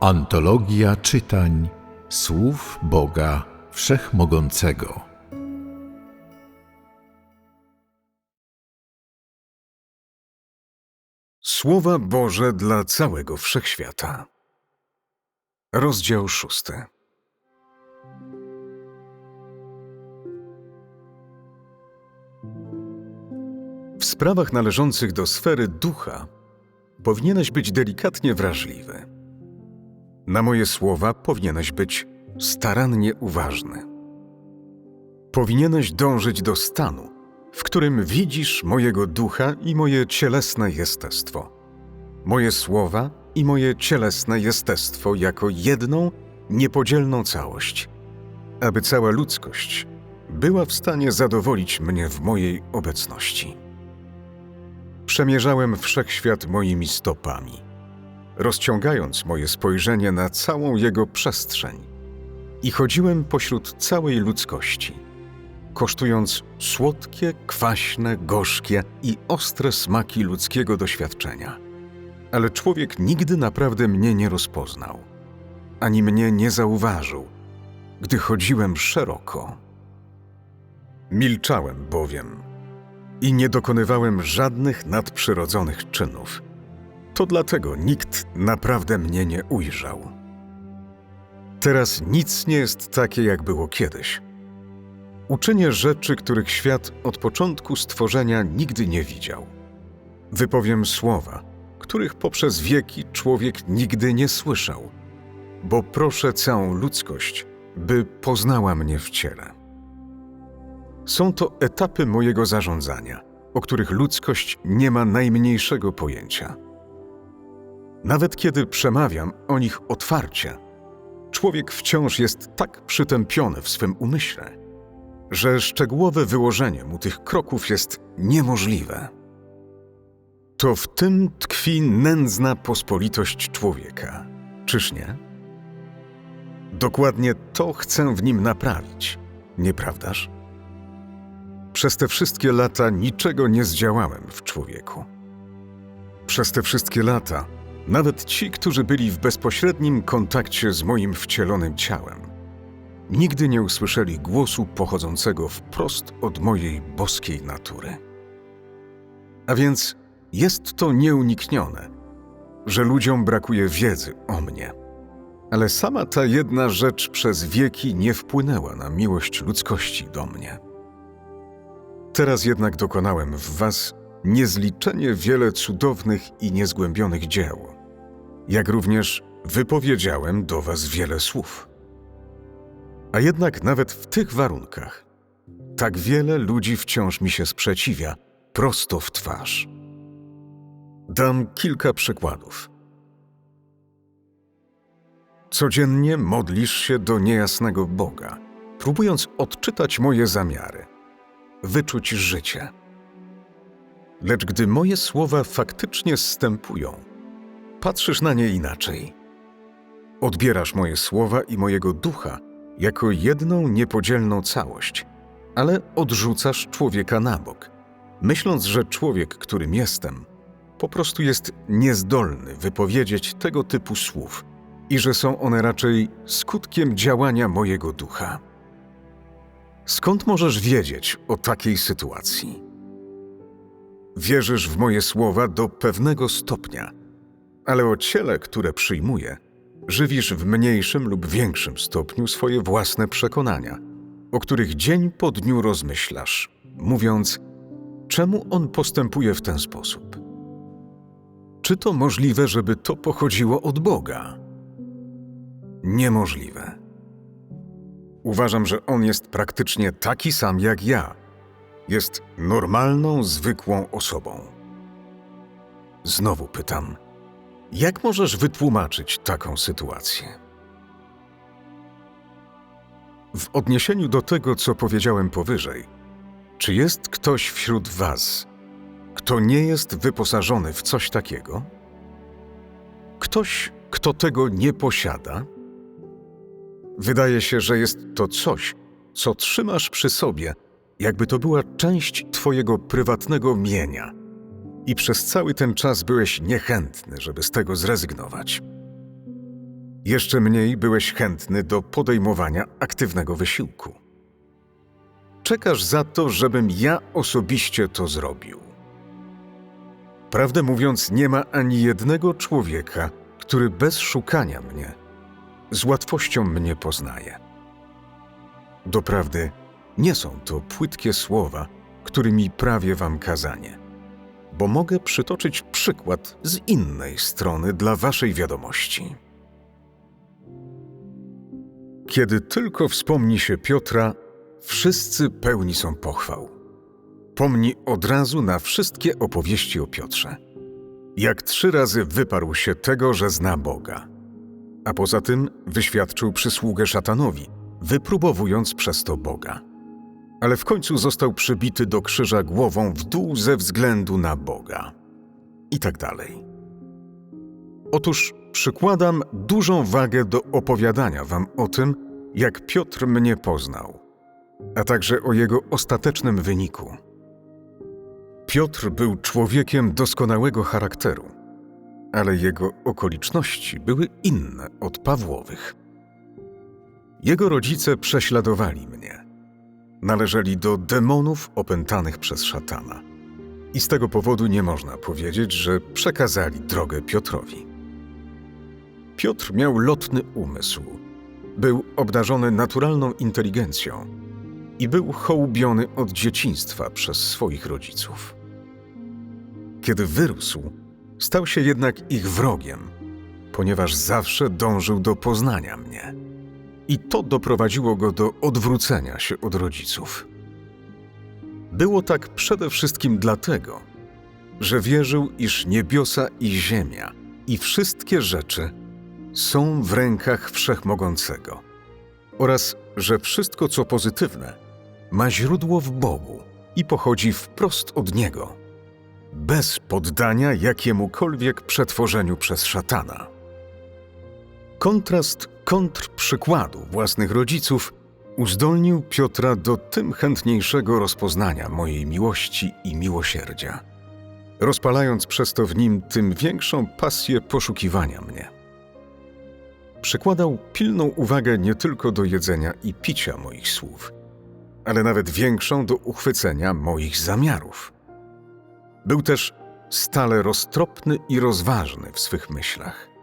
Antologia czytań słów Boga Wszechmogącego. Słowa Boże dla całego wszechświata. Rozdział szósty. W sprawach należących do sfery ducha powinieneś być delikatnie wrażliwy. Na moje słowa powinieneś być starannie uważny. Powinieneś dążyć do stanu, w którym widzisz mojego ducha i moje cielesne jestestwo. Moje słowa i moje cielesne jestestwo jako jedną, niepodzielną całość, aby cała ludzkość była w stanie zadowolić mnie w mojej obecności. Przemierzałem wszechświat moimi stopami, rozciągając moje spojrzenie na całą jego przestrzeń i chodziłem pośród całej ludzkości, kosztując słodkie, kwaśne, gorzkie i ostre smaki ludzkiego doświadczenia. Ale człowiek nigdy naprawdę mnie nie rozpoznał, ani mnie nie zauważył, gdy chodziłem szeroko. Milczałem bowiem i nie dokonywałem żadnych nadprzyrodzonych czynów. To dlatego nikt naprawdę mnie nie ujrzał. Teraz nic nie jest takie, jak było kiedyś. Uczynię rzeczy, których świat od początku stworzenia nigdy nie widział. Wypowiem słowa, których poprzez wieki człowiek nigdy nie słyszał, bo proszę całą ludzkość, by poznała mnie w ciele. Są to etapy mojego zarządzania, o których ludzkość nie ma najmniejszego pojęcia. Nawet kiedy przemawiam o nich otwarcie, człowiek wciąż jest tak przytępiony w swym umyśle, że szczegółowe wyłożenie mu tych kroków jest niemożliwe. To w tym tkwi nędzna pospolitość człowieka, czyż nie? Dokładnie to chcę w nim naprawić, nieprawdaż? Przez te wszystkie lata niczego nie zdziałałem w człowieku. Przez te wszystkie lata nawet ci, którzy byli w bezpośrednim kontakcie z moim wcielonym ciałem, nigdy nie usłyszeli głosu pochodzącego wprost od mojej boskiej natury. A więc jest to nieuniknione, że ludziom brakuje wiedzy o mnie. Ale sama ta jedna rzecz przez wieki nie wpłynęła na miłość ludzkości do mnie. Teraz jednak dokonałem w Was niezliczenie wiele cudownych i niezgłębionych dzieł, jak również wypowiedziałem do Was wiele słów. A jednak nawet w tych warunkach tak wiele ludzi wciąż mi się sprzeciwia prosto w twarz. Dam kilka przykładów. Codziennie modlisz się do niejasnego Boga, próbując odczytać moje zamiary, wyczuć życie. Lecz gdy moje słowa faktycznie zstępują, patrzysz na nie inaczej. Odbierasz moje słowa i mojego ducha jako jedną niepodzielną całość, ale odrzucasz człowieka na bok, myśląc, że człowiek, którym jestem, po prostu jest niezdolny wypowiedzieć tego typu słów i że są one raczej skutkiem działania mojego ducha. Skąd możesz wiedzieć o takiej sytuacji? Wierzysz w moje słowa do pewnego stopnia, ale o ciele, które przyjmuję, żywisz w mniejszym lub większym stopniu swoje własne przekonania, o których dzień po dniu rozmyślasz, mówiąc, czemu on postępuje w ten sposób. Czy to możliwe, żeby to pochodziło od Boga? Niemożliwe. Uważam, że on jest praktycznie taki sam jak ja. Jest normalną, zwykłą osobą. Znowu pytam, jak możesz wytłumaczyć taką sytuację? W odniesieniu do tego, co powiedziałem powyżej, czy jest ktoś wśród Was, kto nie jest wyposażony w coś takiego? Ktoś, kto tego nie posiada? Wydaje się, że jest to coś, co trzymasz przy sobie, jakby to była część Twojego prywatnego mienia. I przez cały ten czas byłeś niechętny, żeby z tego zrezygnować. Jeszcze mniej byłeś chętny do podejmowania aktywnego wysiłku. Czekasz za to, żebym ja osobiście to zrobił. Prawdę mówiąc, nie ma ani jednego człowieka, który bez szukania mnie z łatwością mnie poznaje. Doprawdy, nie są to płytkie słowa, którymi prawię wam kazanie, bo mogę przytoczyć przykład z innej strony dla waszej wiadomości. Kiedy tylko wspomni się Piotra, wszyscy pełni są pochwał. Pomni od razu na wszystkie opowieści o Piotrze. Jak trzy razy wyparł się tego, że zna Boga. A poza tym wyświadczył przysługę szatanowi, wypróbowując przez to Boga. Ale w końcu został przybity do krzyża głową w dół ze względu na Boga. I tak dalej. Otóż przykładam dużą wagę do opowiadania wam o tym, jak Piotr mnie poznał, a także o jego ostatecznym wyniku. Piotr był człowiekiem doskonałego charakteru, ale jego okoliczności były inne od Pawłowych. Jego rodzice prześladowali mnie. Należeli do demonów opętanych przez szatana. I z tego powodu nie można powiedzieć, że przekazali drogę Piotrowi. Piotr miał lotny umysł, był obdarzony naturalną inteligencją i był hołubiony od dzieciństwa przez swoich rodziców. Kiedy wyrósł, stał się jednak ich wrogiem, ponieważ zawsze dążył do poznania mnie. I to doprowadziło go do odwrócenia się od rodziców. Było tak przede wszystkim dlatego, że wierzył, iż niebiosa i ziemia i wszystkie rzeczy są w rękach Wszechmogącego oraz że wszystko, co pozytywne, ma źródło w Bogu i pochodzi wprost od Niego, bez poddania jakiemukolwiek przetworzeniu przez szatana. Kontrast kontrprzykładu własnych rodziców uzdolnił Piotra do tym chętniejszego rozpoznania mojej miłości i miłosierdzia, rozpalając przez to w nim tym większą pasję poszukiwania mnie. Przykładał pilną uwagę nie tylko do jedzenia i picia moich słów, ale nawet większą do uchwycenia moich zamiarów. Był też stale roztropny i rozważny w swych myślach.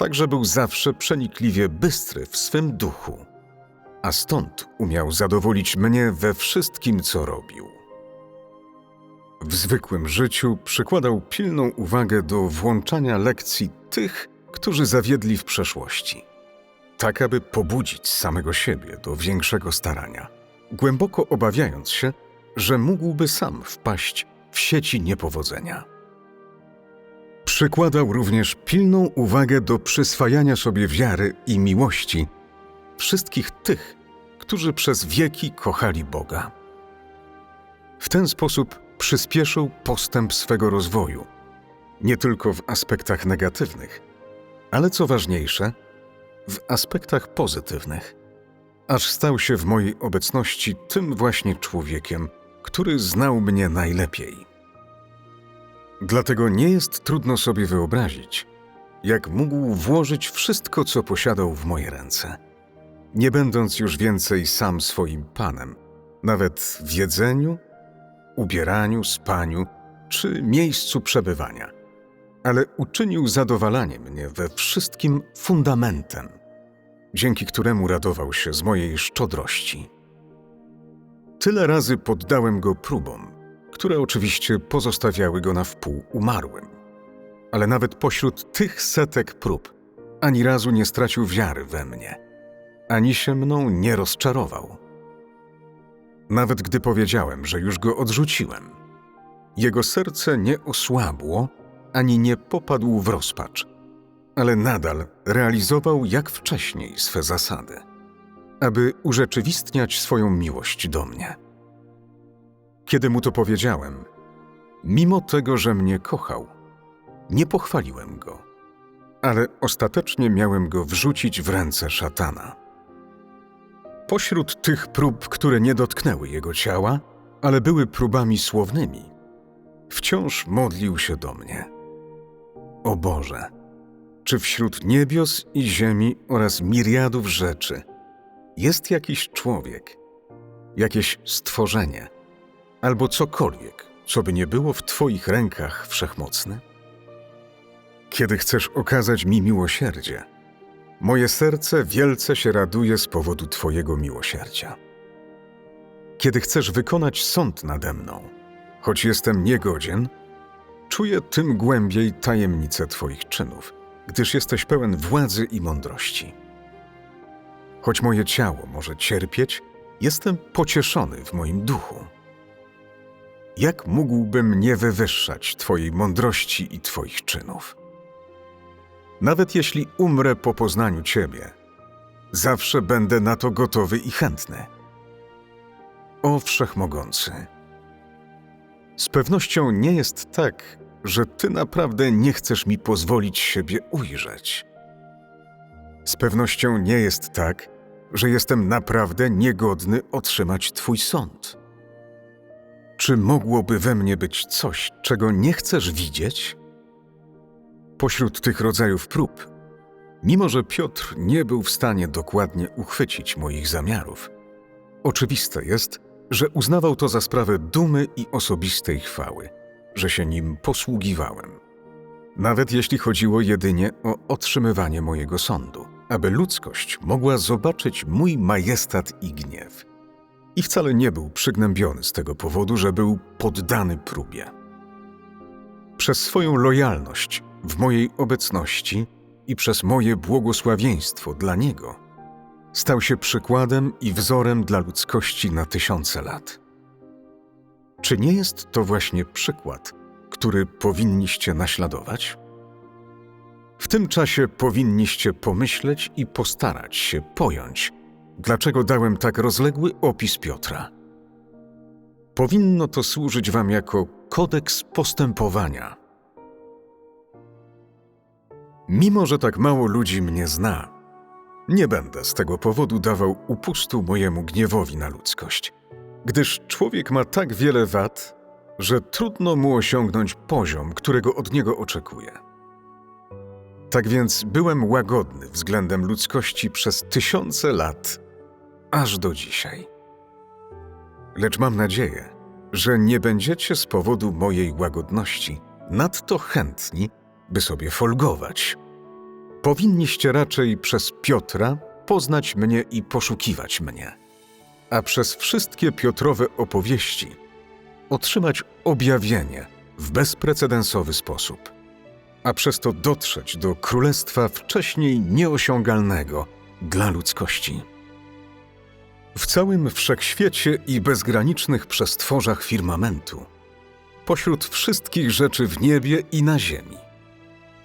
Także był zawsze przenikliwie bystry w swym duchu, a stąd umiał zadowolić mnie we wszystkim, co robił. W zwykłym życiu przykładał pilną uwagę do włączania lekcji tych, którzy zawiedli w przeszłości, tak aby pobudzić samego siebie do większego starania, głęboko obawiając się, że mógłby sam wpaść w sieci niepowodzenia. Przykładał również pilną uwagę do przyswajania sobie wiary i miłości wszystkich tych, którzy przez wieki kochali Boga. W ten sposób przyspieszył postęp swego rozwoju, nie tylko w aspektach negatywnych, ale co ważniejsze, w aspektach pozytywnych, aż stał się w mojej obecności tym właśnie człowiekiem, który znał mnie najlepiej. Dlatego nie jest trudno sobie wyobrazić, jak mógł włożyć wszystko, co posiadał w moje ręce, nie będąc już więcej sam swoim panem, nawet w jedzeniu, ubieraniu, spaniu czy miejscu przebywania, ale uczynił zadowalanie mnie we wszystkim fundamentem, dzięki któremu radował się z mojej szczodrości. Tyle razy poddałem go próbom, które oczywiście pozostawiały go na wpół umarłym. Ale nawet pośród tych setek prób ani razu nie stracił wiary we mnie, ani się mną nie rozczarował. Nawet gdy powiedziałem, że już go odrzuciłem, jego serce nie osłabło ani nie popadł w rozpacz, ale nadal realizował jak wcześniej swe zasady, aby urzeczywistniać swoją miłość do mnie. Kiedy mu to powiedziałem, mimo tego, że mnie kochał, nie pochwaliłem go, ale ostatecznie miałem go wrzucić w ręce szatana. Pośród tych prób, które nie dotknęły jego ciała, ale były próbami słownymi, wciąż modlił się do mnie. O Boże, Czy wśród niebios i ziemi oraz miriadów rzeczy jest jakiś człowiek, jakieś stworzenie, albo cokolwiek, co by nie było w Twoich rękach wszechmocny? Kiedy chcesz okazać mi miłosierdzie, moje serce wielce się raduje z powodu Twojego miłosierdzia. Kiedy chcesz wykonać sąd nade mną, choć jestem niegodzien, czuję tym głębiej tajemnicę Twoich czynów, gdyż jesteś pełen władzy i mądrości. Choć moje ciało może cierpieć, jestem pocieszony w moim duchu. Jak mógłbym nie wywyższać Twojej mądrości i Twoich czynów? Nawet jeśli umrę po poznaniu Ciebie, zawsze będę na to gotowy i chętny. O Wszechmogący! Z pewnością nie jest tak, że Ty naprawdę nie chcesz mi pozwolić siebie ujrzeć. Z pewnością nie jest tak, że jestem naprawdę niegodny otrzymać Twój sąd. Czy mogłoby we mnie być coś, czego nie chcesz widzieć? Pośród tych rodzajów prób, mimo że Piotr nie był w stanie dokładnie uchwycić moich zamiarów, oczywiste jest, że uznawał to za sprawę dumy i osobistej chwały, że się nim posługiwałem. Nawet jeśli chodziło jedynie o otrzymywanie mojego sądu, aby ludzkość mogła zobaczyć mój majestat i gniew. I wcale nie był przygnębiony z tego powodu, że był poddany próbie. Przez swoją lojalność w mojej obecności i przez moje błogosławieństwo dla niego, stał się przykładem i wzorem dla ludzkości na tysiące lat. Czy nie jest to właśnie przykład, który powinniście naśladować? W tym czasie powinniście pomyśleć i postarać się pojąć, dlaczego dałem tak rozległy opis Piotra. Powinno to służyć Wam jako kodeks postępowania. Mimo, że tak mało ludzi mnie zna, nie będę z tego powodu dawał upustu mojemu gniewowi na ludzkość, gdyż człowiek ma tak wiele wad, że trudno mu osiągnąć poziom, którego od niego oczekuje. Tak więc byłem łagodny względem ludzkości przez tysiące lat, aż do dzisiaj. Lecz mam nadzieję, że nie będziecie z powodu mojej łagodności nadto chętni, by sobie folgować. Powinniście raczej przez Piotra poznać mnie i poszukiwać mnie, a przez wszystkie Piotrowe opowieści otrzymać objawienie w bezprecedensowy sposób, a przez to dotrzeć do królestwa wcześniej nieosiągalnego dla ludzkości. W całym wszechświecie i bezgranicznych przestworzach firmamentu, pośród wszystkich rzeczy w niebie i na ziemi,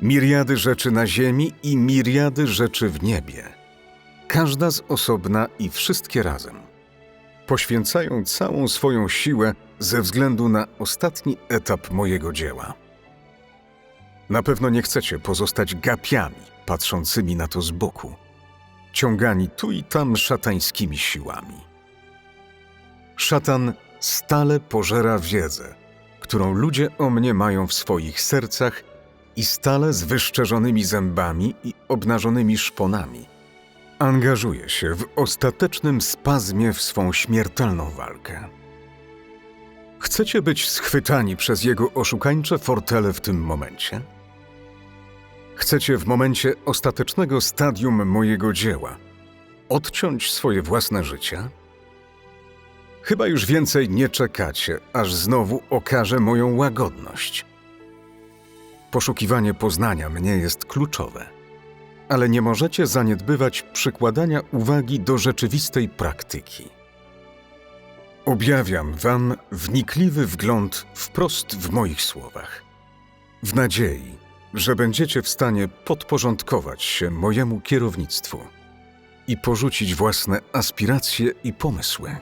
miriady rzeczy na ziemi i miriady rzeczy w niebie, każda z osobna i wszystkie razem, poświęcają całą swoją siłę ze względu na ostatni etap mojego dzieła. Na pewno nie chcecie pozostać gapiami patrzącymi na to z boku, ciągani tu i tam szatańskimi siłami. Szatan stale pożera wiedzę, którą ludzie o mnie mają w swoich sercach i stale z wyszczerzonymi zębami i obnażonymi szponami angażuje się w ostatecznym spazmie w swą śmiertelną walkę. Chcecie być schwytani przez jego oszukańcze fortele w tym momencie? Chcecie w momencie ostatecznego stadium mojego dzieła odciąć swoje własne życie? Chyba już więcej nie czekacie, aż znowu okażę moją łagodność. Poszukiwanie poznania mnie jest kluczowe, ale nie możecie zaniedbywać przykładania uwagi do rzeczywistej praktyki. Objawiam Wam wnikliwy wgląd wprost w moich słowach, w nadziei, że będziecie w stanie podporządkować się mojemu kierownictwu i porzucić własne aspiracje i pomysły.